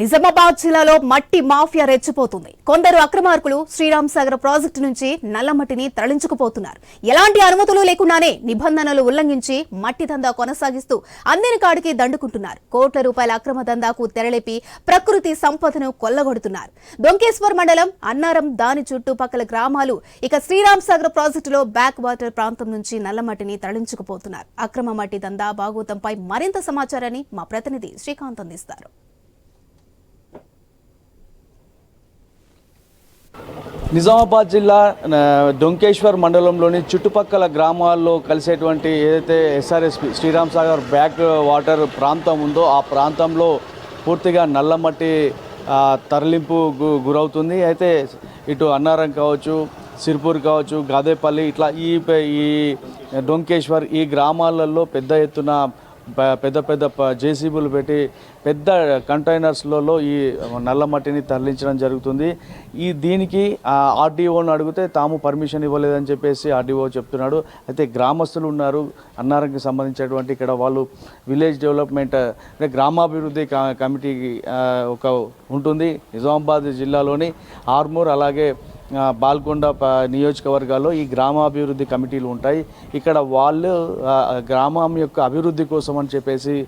నిజామాబాద్ జిల్లాలో మట్టి మాఫియా రెచ్చిపోతుంది. కొందరు అక్రమార్కులు శ్రీరామ్ సాగర్ ప్రాజెక్టు నుంచి నల్లమట్టిని తరలించుకుపోతున్నారు. ఎలాంటి అనుమతులు లేకుండానే నిబంధనలు ఉల్లంఘించి మట్టి దందా కొనసాగిస్తూ అందిన కాడికి దండుకుంటున్నారు. కోట్ల రూపాయల అక్రమ దందాకు తెరలేపి ప్రకృతి సంపదను కొల్లగొడుతున్నారు. దొంకేశ్వర్ మండలం అన్నారం దాని చుట్టుపక్కల గ్రామాలు ఇక శ్రీరామ్ సాగర్ ప్రాజెక్టులో బ్యాక్ వాటర్ ప్రాంతం నుంచి నల్లమట్టిని తరలించుకుపోతున్నారు. అక్రమ మట్టి దందా బాగోతంపై మరింత సమాచారాన్ని మా ప్రతినిధి శ్రీకాంత్ అందిస్తారు. నిజామాబాద్ జిల్లా డొంకేశ్వర్ మండలంలోని చుట్టుపక్కల గ్రామాల్లో కలిసేటువంటి ఏదైతే SRSP Sriram Sagar back water ప్రాంతం ఉందో ఆ ప్రాంతంలో పూర్తిగా నల్లమట్టి తరలింపు గు- గురవుతుంది. అయితే ఇటు అన్నారం కావచ్చు సిర్పూర్ కావచ్చు గాదేపల్లి ఇట్లా ఈ ఈ డొంకేశ్వర్ ఈ గ్రామాలలో పెద్ద ఎత్తున పెద్ద పెద్ద జేసీబీలు పెట్టి పెద్ద కంటైనర్స్లలో ఈ నల్ల మట్టిని తరలించడం జరుగుతుంది. ఈ దీనికి ఆర్డీఓను అడిగితే తాము పర్మిషన్ ఇవ్వలేదని చెప్పేసి ఆర్డీఓ చెప్తున్నాడు. అయితే గ్రామస్తులు ఉన్నారు. అన్నారంకి సంబంధించినటువంటి ఇక్కడ వాళ్ళు విలేజ్ డెవలప్మెంట్ అంటే గ్రామాభివృద్ధి క- కమిటీ ఒక ఉంటుంది. నిజామాబాద్ జిల్లాలోని ఆర్మూర్ అలాగే బాల్కొండ ప- నియోజకవర్గాల్లో ఈ గ్రామాభివృద్ధి కమిటీలు ఉంటాయి. ఇక్కడ వాళ్ళు గ్రామం యొక్క అభివృద్ధి కోసం అని చెప్పేసి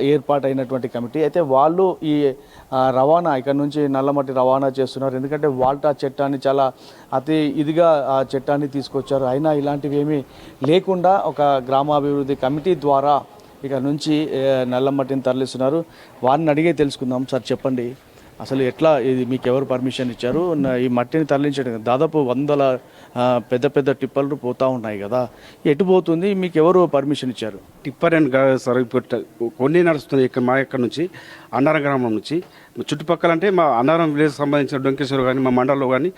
ఏర్పాటైనటువంటి కమిటీ. అయితే వాళ్ళు ఈ రవాణా ఇక్కడ నుంచి నల్లమట్టి రవాణా చేస్తున్నారు. ఎందుకంటే వాల్టా చట్టాన్ని చాలా అతి ఇదిగా ఆ చట్టాన్ని తీసుకొచ్చారు. అయినా ఇలాంటివి ఏమీ లేకుండా ఒక గ్రామాభివృద్ధి కమిటీ ద్వారా ఇక నుంచి నల్లమట్టిని తరలిస్తున్నారు. వారిని అడిగే తెలుసుకుందాం. సార్ చెప్పండి. అసలు ఎట్లా ఇది మీకు ఎవరు పర్మిషన్ ఇచ్చారు? ఈ మట్టిని తరలించడం దాదాపు వందల పెద్ద పెద్ద టిప్పర్లు పోతూ ఉన్నాయి కదా ఎటు పోతుంది? మీకు ఎవరు పర్మిషన్ ఇచ్చారు? టిప్పర్ అండ్ గా- సార్ కొన్ని నడుస్తుంది ఇక్కడ మా ఇక్కడ నుంచి అన్నారం గ్రామం నుంచి. చుట్టుపక్కల అంటే మా అన్నారం విలేజ్ సంబంధించిన డొంకేశ్వర్ కానీ మా మండలంలో కానీ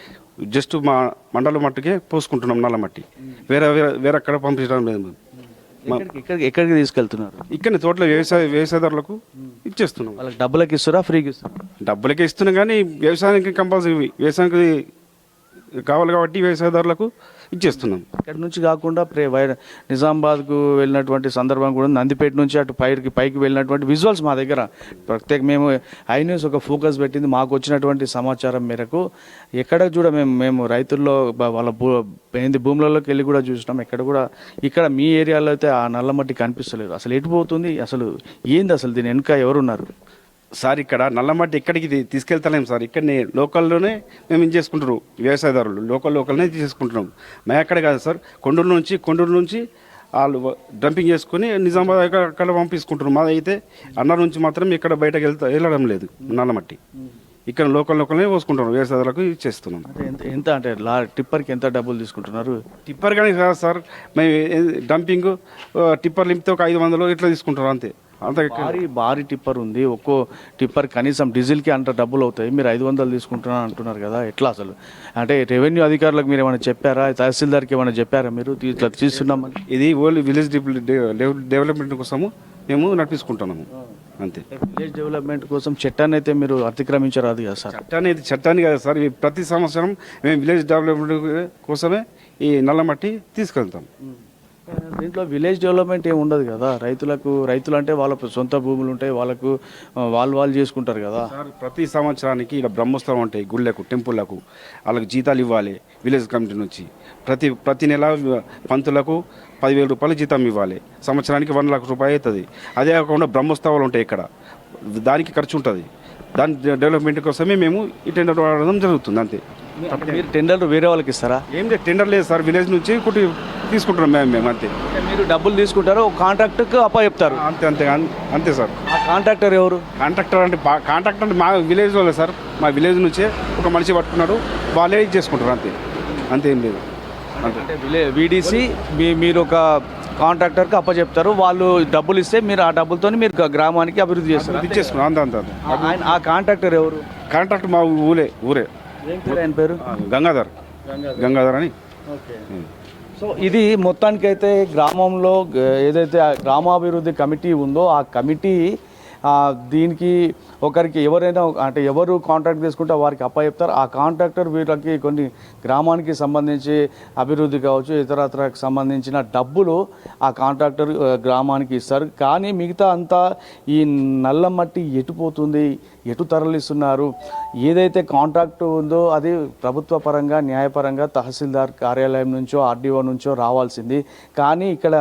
జస్ట్ మా మండలం మట్టుకే పోసుకుంటున్నాం నల్ల మట్టి వేరే వేరే వేరే అక్కడ పంపించడం లేదు. మేము. ఎక్కడికి ఎక్కడికి తీసుకెళ్తున్నారు? ఇక్కడ తోటలో వ్యవసాయ వ్యవసాయదారులకు ఇచ్చేస్తున్నాం. వాళ్ళకి డబ్బులకి ఇస్తారా? ఫ్రీకి ఇస్తారా? డబ్బులకే ఇస్తున్నాం కానీ వ్యవసాయానికి కంపల్సరీ వ్యవసాయానికి కావాలి కాబట్టి వ్యవసాయదారులకు ఇచ్చేస్తున్నాం ఇక్కడ నుంచి కాకుండా ప్రే వై నిజామాబాద్కు వెళ్ళినటువంటి సందర్భం కూడా ఉంది. నందిపేట నుంచి అటు పైకి పైకి వెళ్ళినటువంటి విజువల్స్ మా దగ్గర. ప్రత్యేక మేము ఐన్యూస్ ఒక ఫోకస్ పెట్టింది. మాకు వచ్చినటువంటి సమాచారం మేరకు ఎక్కడ చూడ మేము మేము రైతుల్లో వాళ్ళ భూ ఏంది భూములలోకి వెళ్ళి కూడా చూసినాం. ఎక్కడ కూడా ఇక్కడ మీ ఏరియాలో అయితే ఆ నల్లమట్టి కనిపిస్తలేదు. అసలు ఎటు పోతుంది? అసలు ఏంది అసలు దీని వెనుక ఎవరున్నారు? సార్ ఇక్కడ నల్లమట్టి ఎక్కడికి తీ- తీసుకెళ్తలేం సార్. ఇక్కడనే లోకల్లోనే మేము ఇది చేసుకుంటున్నాం వ్యవసాయదారులు. లోకల్ లోకల్నే చేసుకుంటున్నాం మేము ఎక్కడ కాదు సార్. కొండూరు నుంచి కొండూరు నుంచి వాళ్ళు డంపింగ్ చేసుకుని నిజామాబాద్ అక్కడ అక్కడ పంపించుకుంటున్నాం మాది అయితే అన్న నుంచి మాత్రం ఇక్కడ బయటకు వెళ్తా వెళ్ళడం లేదు నల్లమట్టి. ఇక్కడ లోకల్ లోకల్నే పోసుకుంటున్నాం వ్యవసాయదారులకు ఇచ్చేస్తున్నాం ఎంత అంటే లా టిప్పర్కి ఎంత డబ్బులు తీసుకుంటున్నారు? టిప్పర్ కానీ కాదు సార్. మేము ఏ- డంపింగ్ టిప్పర్ లింపితే ఒక ఐదు వందలు ఇట్లా తీసుకుంటున్నాం అంతే. అంత భారీ భారీ టిప్పర్ ఉంది. ఒక్కో టిప్పర్ కనీసం డీజిల్కి అంత డబ్బులు అవుతాయి. మీరు ఐదు వందలు తీసుకుంటున్నా అంటున్నారు కదా ఎట్లా అసలు? అంటే రెవెన్యూ అధికారులకు మీరు ఏమైనా చెప్పారా? తహసీల్దార్కి ఏమైనా చెప్పారా మీరు? ఇట్లా తీస్తున్నామని ఇది ఓన్లీ విలేజ్ డెవల- డెవ- డెవలప్మెంట్ కోసము మేము నడిపించుకుంటున్నాము. అంతే. విలేజ్ డెవలప్మెంట్ కోసం చట్టాన్ని అయితే మీరు అతిక్రమించరాదు కదా సార్? చట్టాన్ని ఇది చట్టాన్ని కదా సార్. ప్రతి సంవత్సరం మేము విలేజ్ డెవలప్మెంట్ కోసమే ఈ నల్లమట్టి తీసుకెళ్తాం. దీంట్లో విలేజ్ డెవలప్మెంట్ ఏమి ఉండదు కదా? రైతులకు రైతులు అంటే వాళ్ళ సొంత భూములు ఉంటాయి వాళ్ళకు వాళ్ళు వాళ్ళు చేసుకుంటారు కదా? సార్ ప్రతి సంవత్సరానికి ఇలా బ్రహ్మోత్సవం ఉంటాయి గుళ్ళకు టెంపుల్లకు వాళ్ళకి జీతాలు ఇవ్వాలి విలేజ్ కమిటీ నుంచి. ప్రతి ప్రతి నెల పంతులకు పదివేల రూపాయలు జీతం ఇవ్వాలి. సంవత్సరానికి వన్ లాక్ రూపాయలు అవుతుంది. అదే కాకుండా బ్రహ్మోత్సవాలు ఉంటాయి ఇక్కడ. దానికి ఖర్చు ఉంటుంది. దాని డెవలప్మెంట్ కోసమే మేము ఈ టెండర్ వాడడం జరుగుతుంది అంతే. మీరు టెండర్లు వేరే వాళ్ళకి ఇస్తారా? ఏం లేదు టెండర్ లేదు సార్. విలేజ్ నుంచి కుట్టి తీసుకుంటున్నాం మేము మేము అంతే. మీరు డబ్బులు తీసుకుంటారు ఒక కాంట్రాక్ట్కి అప్ప చెప్తారు. అంతే అంతే అంతే సార్. ఆ కాంట్రాక్టర్ ఎవరు? కాంట్రాక్టర్ అంటే బా- కాంట్రాక్టర్ అంటే మా విలేజ్ వాళ్ళే సార్. మా విలేజ్ నుంచే ఒక మనిషి పట్టుకున్నాడు వాళ్ళే ఇది చేసుకుంటారు అంతే. అంతే ఏం లేదు. అంతే. అంటే విలే వీడీసీ మీ మీరు ఒక కాంట్రాక్టర్కి అప్పచెప్తారు వాళ్ళు డబ్బులు ఇస్తే మీరు ఆ డబ్బులతో మీరు గ- గ్రామానికి అభివృద్ధి చేస్తారు. ఇది చేసుకున్నాం అంతే అంతే అంతే. ఆ- ఆయన ఆ కాంట్రాక్టర్ ఎవరు? కాంట్రాక్ట్ మా ఊరే ఊరే. ఏం పేరు? ఆయన పేరు గంగాధర్. గంగాధర్ అని. సో ఇది మొత్తానికైతే గ్రామంలో ఏదైతే గ్రామాభివృద్ధి కమిటీ ఉందో ఆ కమిటీ దీనికి ఒకరికి ఎవరైనా అంటే ఎవరు కాంట్రాక్ట్ తీసుకుంటే వారికి అప్ప చెప్తారు ఆ కాంట్రాక్టర్ వీళ్ళకి కొన్ని గ్రామానికి సంబంధించి అభివృద్ధి కావచ్చు ఇతరత్రకు సంబంధించిన డబ్బులు ఆ కాంట్రాక్టర్ గ్రామానికి ఇస్తారు. కానీ మిగతా అంతా ఈ నల్ల మట్టి ఎటుపోతుంది? ఎటు తరలిస్తున్నారు? ఏదైతే కాంట్రాక్ట్ ఉందో అది ప్రభుత్వ పరంగా న్యాయపరంగా తహసీల్దార్ కార్యాలయం నుంచో ఆర్డీఓ నుంచో రావాల్సింది. కానీ ఇక్కడ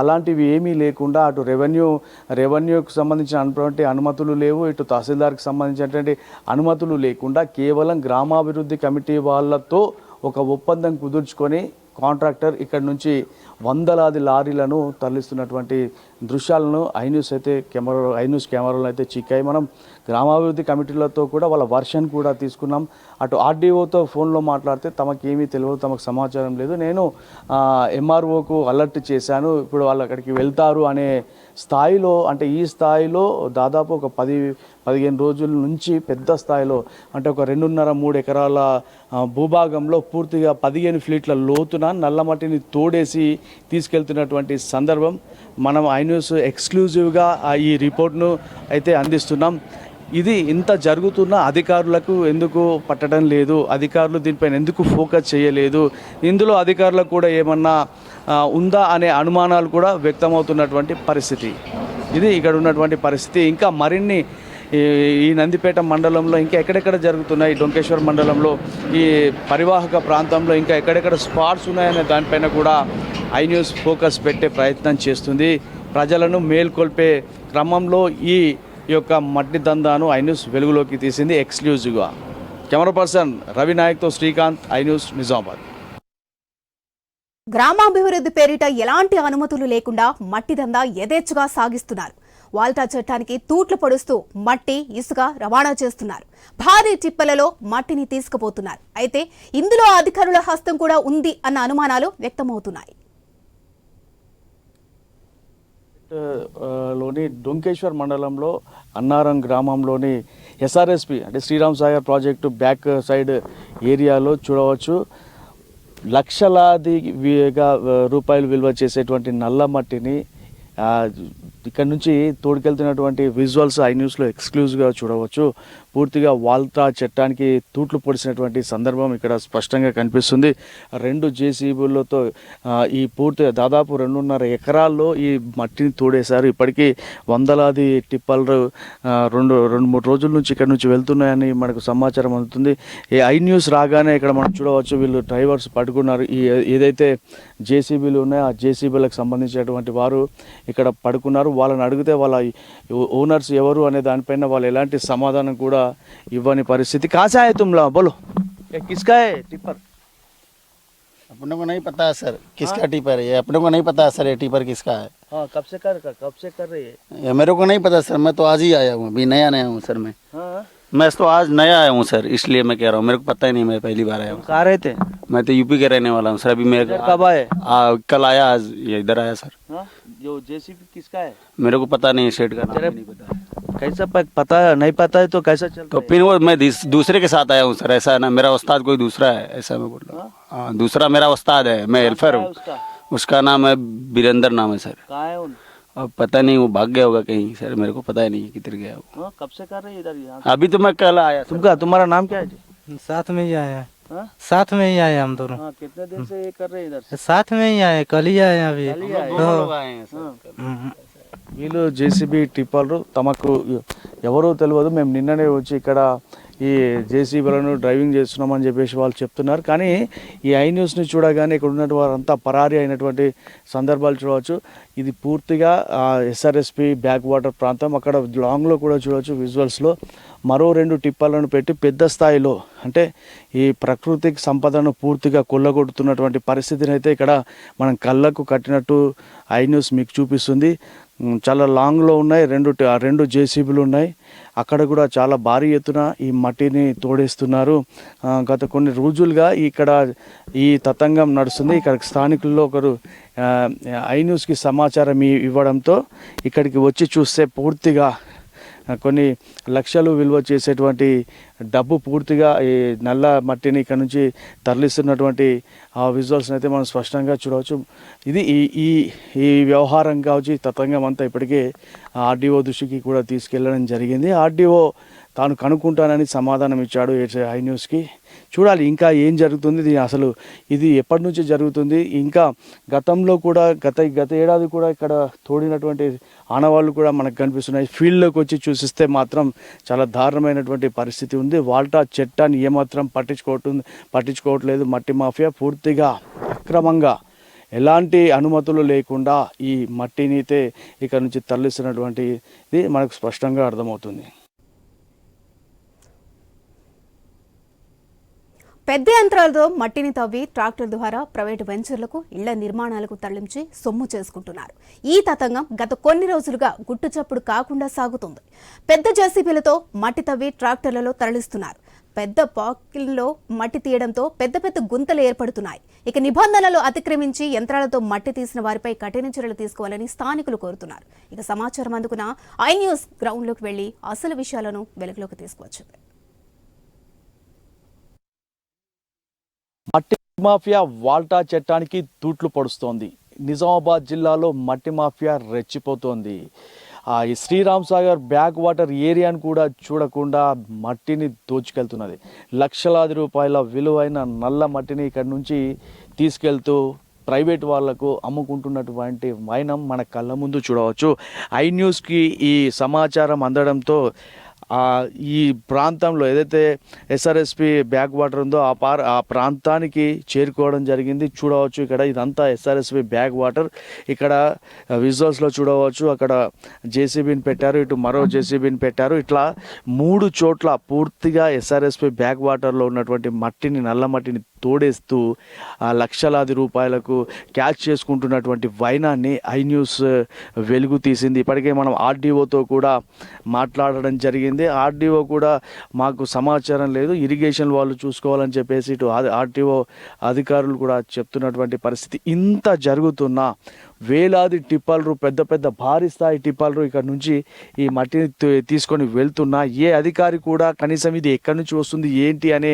అలాంటివి ఏమీ లేకుండా అటు రెవెన్యూ రెవెన్యూకి సంబంధించినటువంటి అనుమతులు లేవు. ఇటు తహసీల్దార్కి సంబంధించినటువంటి అనుమతులు లేకుండా కేవలం గ్రామాభివృద్ధి కమిటీ వాళ్ళతో ఒక ఒప్పందం కుదుర్చుకొని కాంట్రాక్టర్ ఇక్కడ నుంచి వందలాది లారీలను తరలిస్తున్నటువంటి దృశ్యాలను ఐన్యూస్ అయితే కెమెరా ఐన్యూస్ కెమెరాలను అయితే చిక్కాయి. మనం గ్రామాభివృద్ధి కమిటీలతో కూడా వాళ్ళ వర్షన్ కూడా తీసుకున్నాం. అటు ఆర్డీఓతో ఫోన్లో మాట్లాడితే తమకు ఏమీ తెలియదు తమకు సమాచారం లేదు. నేను ఎంఆర్ఓకు అలర్ట్ చేశాను. ఇప్పుడు వాళ్ళు అక్కడికి వెళ్తారు అనే స్థాయిలో అంటే ఈ స్థాయిలో దాదాపు ఒక పది పదిహేను రోజుల నుంచి పెద్ద స్థాయిలో అంటే ఒక రెండున్నర మూడు ఎకరాల భూభాగంలో పూర్తిగా పదిహేను ఫ్లీట్ల లోతున నల్లమట్టిని తోడేసి తీసుకెళ్తున్నటువంటి సందర్భం మనం ఐన్యూస్ ఎక్స్క్లూజివ్గా ఈ రిపోర్ట్ను అయితే అందిస్తున్నాం. ఇది ఇంత జరుగుతున్న అధికారులకు ఎందుకు పట్టడం లేదు? అధికారులు దీనిపైన ఎందుకు ఫోకస్ చేయలేదు? ఇందులో అధికారులకు కూడా ఏమన్నా ఉందా అనే అనుమానాలు కూడా వ్యక్తమవుతున్నటువంటి పరిస్థితి. ఇది ఇక్కడ ఉన్నటువంటి పరిస్థితి. ఇంకా మరిన్ని ఈ ఈ నందిపేట మండలంలో ఇంకా ఎక్కడెక్కడ జరుగుతున్నాయి? డొంకేశ్వర్ మండలంలో ఈ పరివాహక ప్రాంతంలో ఇంకా ఎక్కడెక్కడ స్పాట్స్ ఉన్నాయనే దానిపైన కూడా ఐ న్యూస్ ఫోకస్ పెట్టే ప్రయత్నం చేస్తుంది. ప్రజలను మేల్కొల్పే క్రమంలో ఈ యొక్క మట్టి దందాను ఐ న్యూస్ వెలుగులోకి తీసింది ఎక్స్క్లూజివ్గా. కెమెరా పర్సన్ రవి నాయక్తో శ్రీకాంత్ ఐ న్యూస్ నిజామాబాద్. గ్రామాభివృద్ధి పేరిట ఎలాంటి అనుమతులు లేకుండా మట్టి దందా యథేచ్ఛగా సాగిస్తున్నారు. వాల్టా చట్టానికి తూట్లు పొడుస్తూ మట్టి ఇసుక రవాణా చేస్తున్నారు. భారీ టిప్పలలో మట్టిని తీసుకుపోతున్నారు. అయితే ఇందులో అధికారుల హస్తం కూడా ఉంది అన్న అనుమానాలు వ్యక్తమవుతున్నాయి. లోని డొంకేశ్వర్ మండలంలో అన్నారం గ్రామంలోని ఎస్ఆర్ఎస్పి అంటే Sriram Sagar project back side ఏరియాలో చూడవచ్చు. లక్షలాదిగా రూపాయలు విలువ చేసేటువంటి నల్ల మట్టిని ఇక్కడ నుంచి తోడుకెళ్తున్నటువంటి విజువల్స్ ఐ న్యూస్లో ఎక్స్క్లూజివ్గా చూడవచ్చు. పూర్తిగా వాల్తా చట్టానికి తూట్లు పొడిచినటువంటి సందర్భం ఇక్కడ స్పష్టంగా కనిపిస్తుంది. రెండు జేసీబీలతో ఈ పూర్తి దాదాపు రెండున్నర ఎకరాల్లో ఈ మట్టిని తోడేశారు. ఇప్పటికీ వందలాది టిప్పలు రెండు రెండు మూడు రోజుల నుంచి ఇక్కడ నుంచి వెళ్తున్నాయని మనకు సమాచారం అందుతుంది. ఈ ఐ న్యూస్ రాగానే ఇక్కడ మనం చూడవచ్చు వీళ్ళు డ్రైవర్స్ పడుకున్నారు. ఈ ఏదైతే జేసీబీలు ఉన్నాయో ఆ జేసీబీలకు సంబంధించినటువంటి వారు ఇక్కడ పడుకున్నారు. వాళ్ళని అడిగితే వాళ్ళ ఓనర్స్ ఎవరు అనే దానిపైన వాళ్ళు ఎలాంటి సమాధానం కూడా ఇవ్వని పరిస్థితి కాసా తుమ్లా బోలో ఏ కిస్కా హై టిప్పర్ अपने को नहीं पता है सर किसका टिपर है ये अपने को नहीं पता है सर ये टिपर किसका है हाँ कब से कर कब से कर रही है ये मेरे को नहीं पता सर मैं तो आज ही आया हूँ अभी नया नया हूँ सर मैं हाँ मैं तो आज नया आया हूँ सर इसलिए मैं कह रहा हूँ मेरे को पता ही नहीं मैं पहली बार आया हूँ। कहाँ रहे थे मैं तो यूपी के रहने वाला हूँ सर अभी मेरे कब आए? आ, कल आया आज ये इधर आया सर। हाँ? जो जेसीबी किसका है? मेरे को पता नहीं सेठ का नाम नहीं पता। कैसा पता है नहीं पता है तो कैसा चल तो फिर वो मैं दूसरे के साथ आया हूँ सर ऐसा है ना मेरा उस्ताद कोई दूसरा है ऐसा मैं बोल रहा हूँ। हाँ? दूसरा मेरा उस्ताद है मैं हेल्फर हूँ उसका? नाम है बीरेंद्र नाम है सर। कहाँ है अब पता नहीं वो भाग गया होगा कहीं सर मेरे को पता ही नहीं किधर गया वो हाँ कब से कर रही है इधर यहाँ अभी तो मैं कल आया सर तुमका तुम्हारा नाम क्या है जी साथ में ही आए हैं हाँ साथ में ही आए हम दोनों हाँ कितने दिन से ये कर रहे हैं इधर से साथ में ही आए कल ही आए अभी कल ही आए? दोनों लोग आए हैं सर हम्म, వీళ్ళు జేసీబీ టిప్పర్లు తమకు ఎవరో తెలియదు మేము నిన్ననే వచ్చి ఇక్కడ ఈ జేసీబీలను డ్రైవింగ్ చేస్తున్నామని చెప్పేసి వాళ్ళు చెప్తున్నారు. కానీ ఈ ఐ న్యూస్ని చూడగానే ఇక్కడ ఉన్నటువంటి వారంతా పరారీ అయినటువంటి సందర్భాలు చూడవచ్చు. ఇది పూర్తిగా ఎస్ఆర్ఎస్పి బ్యాక్ వాటర్ ప్రాంతం. అక్కడ లాంగ్లో కూడా చూడవచ్చు విజువల్స్లో మరో రెండు టిప్పర్లను పెట్టి పెద్ద స్థాయిలో అంటే ఈ ప్రకృతికి సంపదను పూర్తిగా కొల్లగొడుతున్నటువంటి పరిస్థితిని అయితే ఇక్కడ మనం కళ్ళకు కట్టినట్టు ఐ న్యూస్ మీకు చూపిస్తుంది. చాలా లాంగ్లో ఉన్నాయి. రెండు రెండు జేసీబీలు ఉన్నాయి. అక్కడ కూడా చాలా భారీ ఎత్తున ఈ మట్టిని తోడేస్తున్నారు. గత కొన్ని రోజులుగా ఇక్కడ ఈ తతంగం నడుస్తుంది. ఇక్కడ స్థానికుల్లో ఒకరు ఐ న్యూస్కి సమాచారం ఇవ్వడంతో ఇక్కడికి వచ్చి చూస్తే పూర్తిగా కొన్ని లక్షలు విలువ చేసేటువంటి డబ్బు పూర్తిగా ఈ నల్ల మట్టిని ఇక్కడ నుంచి తరలిస్తున్నటువంటి ఆ విజువల్స్ని అయితే మనం స్పష్టంగా చూడవచ్చు. ఇది ఈ ఈ ఈ వ్యవహారం కావచ్చు తతంగం అంతా ఇప్పటికే ఆర్డీఓ దృష్టికి కూడా తీసుకెళ్ళడం జరిగింది. ఆర్డీఓ తాను కనుక్కుంటానని సమాధానం ఇచ్చాడు ఐ న్యూస్కి. చూడాలి ఇంకా ఏం జరుగుతుంది. దీని అసలు ఇది ఎప్పటి నుంచి జరుగుతుంది? ఇంకా గతంలో కూడా గత గత ఏడాది కూడా ఇక్కడ తోడినటువంటి ఆనవాళ్ళు కూడా మనకు కనిపిస్తున్నాయి. ఫీల్డ్లోకి వచ్చి చూసిస్తే మాత్రం చాలా దారుణమైనటువంటి పరిస్థితి ఉంది. వాల్టా చెట్టాన్ని ఏమాత్రం పట్టించుకోవటం పట్టించుకోవట్లేదు. మట్టి మాఫియా పూర్తిగా అక్రమంగా. ఎలాంటి అనుమతులు లేకుండా ఈ మట్టినితే ఇక్కడ నుంచి తరలిస్తున్నటువంటి ఇది మనకు స్పష్టంగా అర్థమవుతుంది. పెద్ద యంత్రాలతో మట్టిని తవ్వి ట్రాక్టర్ ద్వారా ప్రైవేటు వెంచర్లకు ఇళ్ళ నిర్మాణాలకు తరలించి సొమ్ము చేసుకుంటున్నారు. ఈ తతంగం గత కొన్ని రోజులుగా గుట్టుచప్పుడు కాకుండా సాగుతుంది. పెద్ద జేసీబీలతో మట్టి తవ్వి ట్రాక్టర్లలో తరలిస్తున్నారు. పెద్ద పాకిల్లో మట్టి తీయడంతో పెద్ద పెద్ద గుంతలు ఏర్పడుతున్నాయి. ఇక నిబంధనలు అతిక్రమించి యంత్రాలతో మట్టి తీసిన వారిపై కఠిన చర్యలు తీసుకోవాలని స్థానికులు కోరుతున్నారు. ఇక సమాచారం అందుకున్న ఐ న్యూస్ గ్రౌండ్లోకి వెళ్ళి అసలు విషయాలను వెలుగులోకి తీసుకువచ్చింది. మట్టి మాఫియా వాల్టా చట్టానికి తూట్లు పడుస్తోంది. నిజామాబాద్ జిల్లాలో మట్టి మాఫియా రెచ్చిపోతోంది. ఆ ఈ శ్రీరామ్ సాగర్ బ్యాక్ వాటర్ ఏరియాను కూడా చూడకుండా మట్టిని దోచుకెళ్తున్నది. లక్షలాది రూపాయల విలువైన నల్ల మట్టిని ఇక్కడి నుంచి తీసుకెళ్తూ ప్రైవేట్ వాళ్ళకు అమ్ముకుంటున్నటువంటి వైనం మన కళ్ళ ముందు చూడవచ్చు. ఐ న్యూస్కి ఈ సమాచారం అందడంతో ఈ ప్రాంతంలో ఏదైతే ఎస్ఆర్ఎస్పి బ్యాక్ వాటర్ ఉందో ఆ పార్ ఆ ప్రాంతానికి చేరుకోవడం జరిగింది. చూడవచ్చు ఇక్కడ ఇదంతా ఎస్ఆర్ఎస్పి బ్యాక్ వాటర్. ఇక్కడ విజువల్స్లో చూడవచ్చు. అక్కడ జేసీబీని పెట్టారు. ఇటు మరో జేసీబీని పెట్టారు. ఇట్లా మూడు చోట్ల పూర్తిగా ఎస్ఆర్ఎస్పి బ్యాక్ వాటర్లో ఉన్నటువంటి మట్టిని నల్ల మట్టిని తోడేస్తూ ఆ లక్షలాది రూపాయలకు క్యాచ్ చేసుకుంటున్నటువంటి వైనాన్ని ఐ న్యూస్ వెలుగు తీసింది. ఇప్పటికే మనం ఆర్డీఓతో కూడా మాట్లాడడం జరిగింది. ఆర్డీఓ కూడా మాకు సమాచారం లేదు. ఇరిగేషన్ వాళ్ళు చూసుకోవాలని చెప్పేసి ఇటు ఆర్టీఓ అధికారులు కూడా చెప్తున్నటువంటి పరిస్థితి ఇంత జరుగుతున్నా వేలాది టిప్పర్లు పెద్ద పెద్ద భారీ స్థాయి టిప్పర్లు ఇక్కడ నుంచి ఈ మట్టిని తీసుకొని వెళ్తున్నా. ఏ అధికారి కూడా కనీసం ఇది ఎక్కడి నుంచి వస్తుంది ఏంటి అనే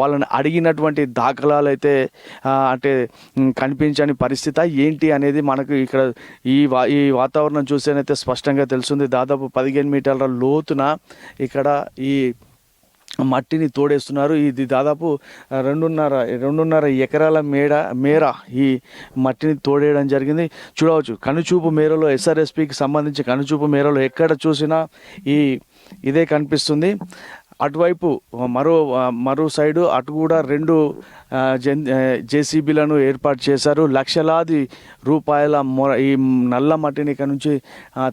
వాళ్ళని అడిగినటువంటి దాఖలాలు అయితే అంటే కనిపించని పరిస్థితి. ఏంటి అనేది మనకు ఇక్కడ ఈ వా ఈ వాతావరణం చూస్తేనైతే స్పష్టంగా తెలుస్తుంది. దాదాపు పదిహేను మీటర్ల లోతున ఇక్కడ ఈ మట్టిని తోడేస్తున్నారు. ఇది దాదాపు రెండున్నర రెండున్నర ఎకరాల మేడ మేర ఈ మట్టిని తోడేయడం జరిగింది. చూడవచ్చు కనుచూపు మేరలో ఎస్ఆర్ఎస్పికి సంబంధించి కనుచూపు మేరలో ఎక్కడ చూసినా ఈ ఇదే కనిపిస్తుంది. అటువైపు మరో మరో సైడు అటు కూడా రెండు ఆ, జేసీబీలను ఏర్పాటు చేశారు. లక్షలాది రూపాయల మొర ఈ నల్ల మట్టిని ఇక్కడ నుంచి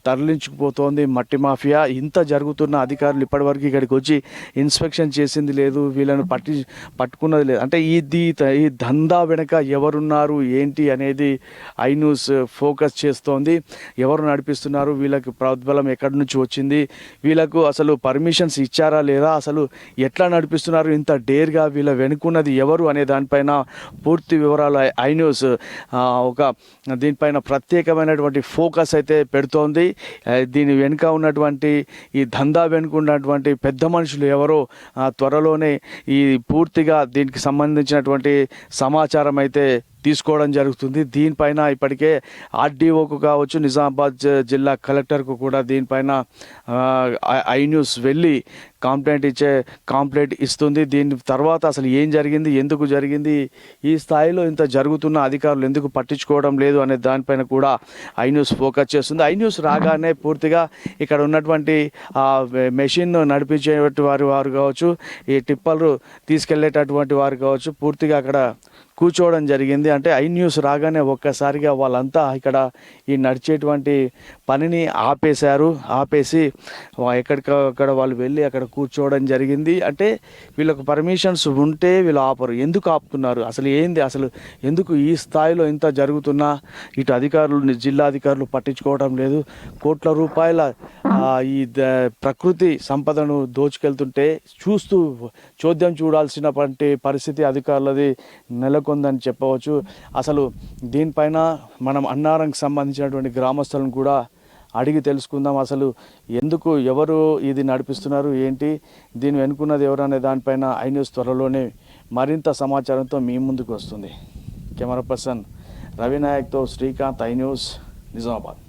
తరలించుకుపోతోంది మట్టి మాఫియా. ఇంత జరుగుతున్న అధికారులు ఇప్పటివరకు ఇక్కడికి వచ్చి ఇన్స్పెక్షన్ చేసింది లేదు వీళ్ళను పట్టి పట్టుకున్నది లేదు. అంటే ఇది ఈ దందా వెనక ఎవరున్నారు ఏంటి అనేది ఐ న్యూస్ ఫోకస్ చేస్తోంది. ఎవరు నడిపిస్తున్నారు వీళ్ళకి ప్రోద్బలం ఎక్కడి నుంచి వచ్చింది వీళ్ళకు అసలు పర్మిషన్స్ ఇచ్చారా లేదా అసలు ఎట్లా నడిపిస్తున్నారు? ఇంత డేర్గా వీళ్ళ వెనుకున్నది ఎవరు అనే దానిపైన పూర్తి వివరాలు ఐ- న్యూస్ ఒక దీనిపైన ప్రత్యేకమైనటువంటి ఫోకస్ అయితే పెడుతోంది. దీని వెనుక ఉన్నటువంటి ఈ దందా వెనుక ఉన్నటువంటి పెద్ద మనుషులు ఎవరో ఆ, త్వరలోనే ఈ పూర్తిగా దీనికి సంబంధించినటువంటి సమాచారం అయితే తీసుకోవడం జరుగుతుంది. దీనిపైన ఇప్పటికే ఆర్డీఓకు కావచ్చు నిజామాబాద్ జ- జిల్లా కలెక్టర్కు కూడా దీనిపైన ఐ- న్యూస్ వెళ్ళి కాంప్లైంట్ ఇచ్చే కాంప్లైంట్ ఇస్తుంది. దీని తర్వాత అసలు ఏం జరిగింది ఎందుకు జరిగింది ఈ స్థాయిలో ఇంత జరుగుతున్న అధికారులు ఎందుకు పట్టించుకోవడం లేదు అనే దానిపైన కూడా ఐ న్యూస్ ఫోకస్ చేస్తుంది. ఐ న్యూస్ రాగానే పూర్తిగా ఇక్కడ ఉన్నటువంటి మెషిన్ నడిపించేటువంటి వారు వారు కావచ్చు ఈ టిప్పర్లు తీసుకెళ్ళేటటువంటి వారు కావచ్చు పూర్తిగా అక్కడ కూర్చోవడం జరిగింది. అంటే ఐ న్యూస్ రాగానే ఒక్కసారిగా వాళ్ళంతా ఇక్కడ ఈ నడిచేటువంటి పనిని ఆపేశారు. ఆపేసి ఎక్కడికక్కడ వాళ్ళు వెళ్ళి అక్కడ కూర్చోవడం జరిగింది. అంటే వీళ్ళకు పర్మిషన్స్ ఉంటే వీళ్ళు ఆపరు. ఎందుకు ఆపుతున్నారు? అసలు ఏంది? అసలు ఎందుకు ఈ స్థాయిలో ఇంత జరుగుతున్నా? ఇటు అధికారులు జిల్లా అధికారులు పట్టించుకోవడం లేదు. కోట్ల రూపాయల ఈ ద- ప్రకృతి సంపదను దోచుకెళ్తుంటే చూస్తూ చోద్యం చూడాల్సినటువంటి పరిస్థితి అధికారులది నెలకొందని చెప్పవచ్చు. అసలు దీనిపైన మనం అన్నారంకి సంబంధించినటువంటి గ్రామస్తులను కూడా అడిగి తెలుసుకుందాం. అసలు ఎందుకు ఎవరు ఇది నడిపిస్తున్నారు ఏంటి దీని వెనుకున్నది ఎవరనే దానిపైన ఐ న్యూస్ త్వరలోనే మరింత సమాచారంతో మీ ముందుకు వస్తుంది. కెమెరా పర్సన్ రవినాయక్తో శ్రీకాంత్ ఐన్యూస్ నిజామాబాద్.